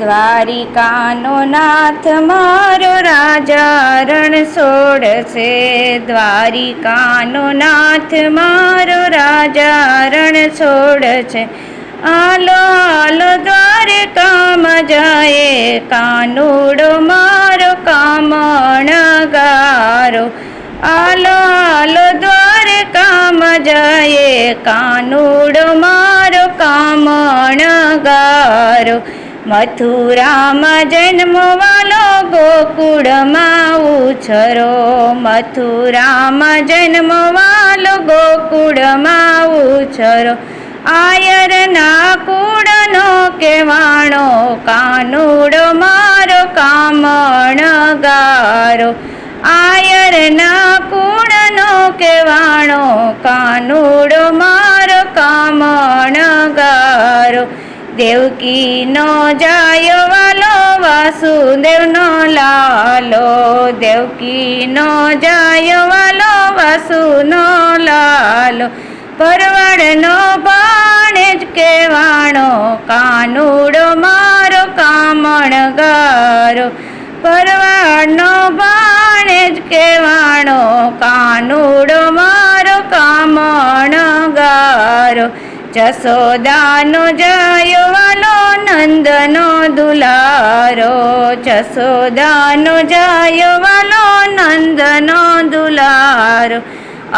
દ્વારિકાનો નાથ મારો રાજા રણ છોડશે દ્વારિકાનો નાથ મારો રાજા રણ છોડશે આલો આલો દ્વારકામાં જાય. કાનુડો મારો કામણ ગારો આલો આલો દ્વારકામાં જાય. કાનુડો મારો કામણ ગારો મથુરામાં જન્મવાલો ગોકુળમાં ઉછરો. મથુરામાં જન્મવાલો ગોકુળમાં ઉછરો. આયરના કુળનો કેવાણો, કાનુડો મારો કામણ ગારો. આયરના કુળનો કેવાણો કાનુડો દેવકીનો જાયો વાલો વાસુદેવનો લાલો. દેવકીનો જાયો વાલો વાસુનો લાલો. પરવડનો બાણ જ કેવાણો કાનુડો મારો કામણ ગારો. પરવાડનો બાણ જ કેવાણો કાનુડો મારો કામણ ગારો. જસોદાનો જાયવાનો નંદનો દુલારો, જસોદાનો જાયવાનો નંદનો દુલારો,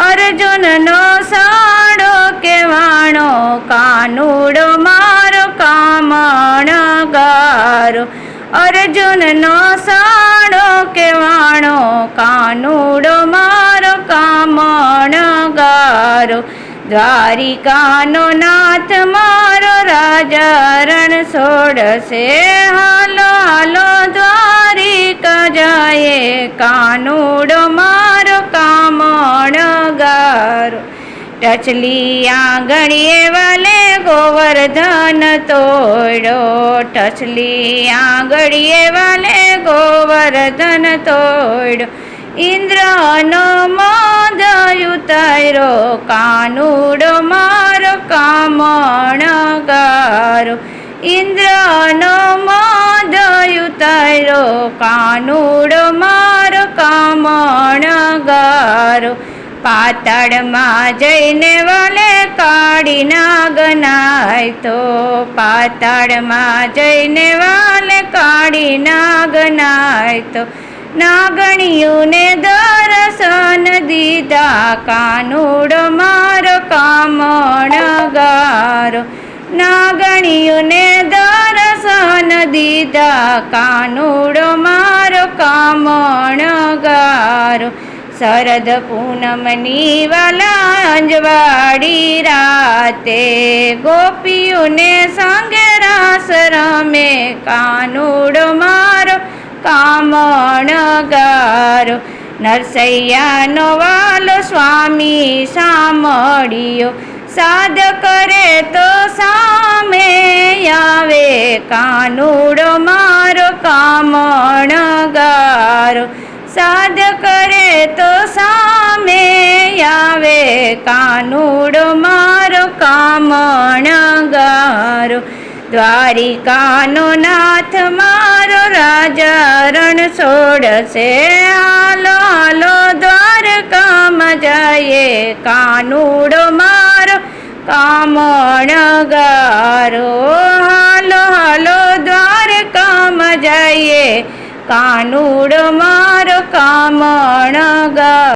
અર્જુનનો સાડો કેવાણો, કાનુડો મારો કામણ ગારો અર્જુનનો સાડો કેવાણો, કાનુડો મારો કામણ ગારો દ્વારિકાનો નાથ મારો રાજા રણ છોડશે. હાલો હાલો, દ્વારિકા જાય. કાનુડો મારો કામણ ગારો ટચલી આંગણીએ વાલે ગોવર્ધન તોડો ટચલી આંગણીએ વાલે ગોવર્ધન તોડો ઇન્દ્રનો મોદ ઉતારો કાનુડો મારો કામણ ગારો. ઇન્દ્રનો મોદ ઉતારો કાનુડો મારો કામણ ગારો. પાતાળમાં જઈને વાલે કાઢી નાગનાય તો પાતાળમાં જઈને વાલે કાઢી નાગનાય તો. નાગણીઓને કાનુડો મારો કામણ ગારો. નાગણીઓને દર્શન દીધા. કાનુડ મારો કામણ ગારો. શરદ પૂનમની વાલાંજવાડી રાતે ગોપીઓને સંગે રાસ રમે. કાનુડ મારો કામણ ગારો. નરસૈયાનો વાલો સ્વામી સામળિયો સાદ કરે તો સામે આવે. કાનુડો મારો કામણ ગારો. સાદ કરે તો સામે આવે. કાનુડો મારો દ્વારિકાનો નાથ મારો રાજા રણ છોડશે. હાલો હાલો દ્વારકામાં જઈએ કાનુડો મારો કામણ ગારો હાલો હાલો દ્વારકામાં જઈએ કાનુડો મારો કામણ ગારો